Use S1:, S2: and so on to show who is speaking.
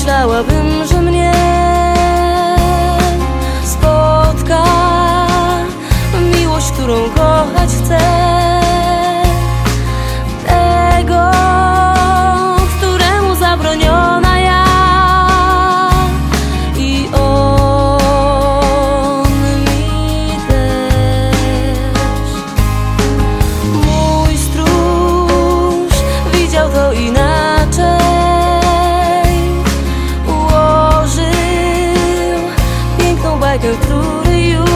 S1: myślałabym, że mnie spotka miłość, którą kocham. I go through to you.